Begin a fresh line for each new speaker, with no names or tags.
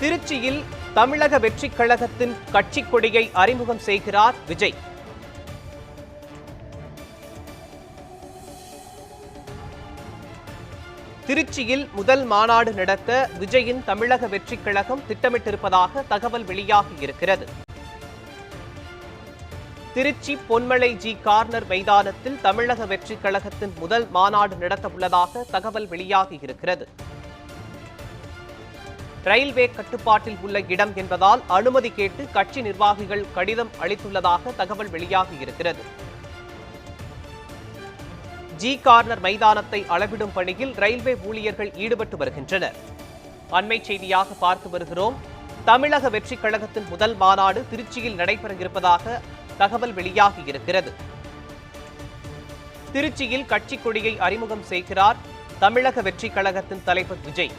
திருச்சியில் தமிழக வெற்றிக் கழகத்தின் கட்சிக் கொடியை அறிமுகம் செய்கிறார் விஜய். திருச்சியில் முதல் மாநாடு நடத்த விஜயின் தமிழக வெற்றிக் கழகம் திட்டமிட்டிருப்பதாக தகவல் வெளியாகி இருக்கிறது. திருச்சி பொன்மலை ஜி கார்னர் மைதானத்தில் தமிழக வெற்றிக் கழகத்தின் முதல் மாநாடு நடத்த உள்ளதாக தகவல் வெளியாகி இருக்கிறது. ரயில்வே கட்டுப்பாட்டில் உள்ள இடம் என்பதால் அனுமதி கேட்டு கட்சி நிர்வாகிகள் கடிதம் அளித்துள்ளதாக தகவல் வெளியாகி இருக்கிறது. ஜி கார்னர் மைதானத்தை அளவிடும் பணியில் ரயில்வே ஊழியர்கள் ஈடுபட்டு வருகின்றனர். அண்மை செய்தியாக பார்த்து வருகிறோம் தமிழக வெற்றிக் கழகத்தின் முதல் மாநாடு திருச்சியில் நடைபெற இருப்பதாக தகவல் வெளியாகி இருக்கிறது. திருச்சியில் கட்சிக் கொடியை அறிமுகம் செய்கிறார் தமிழக வெற்றிக் கழகத்தின் தலைவர் விஜய்.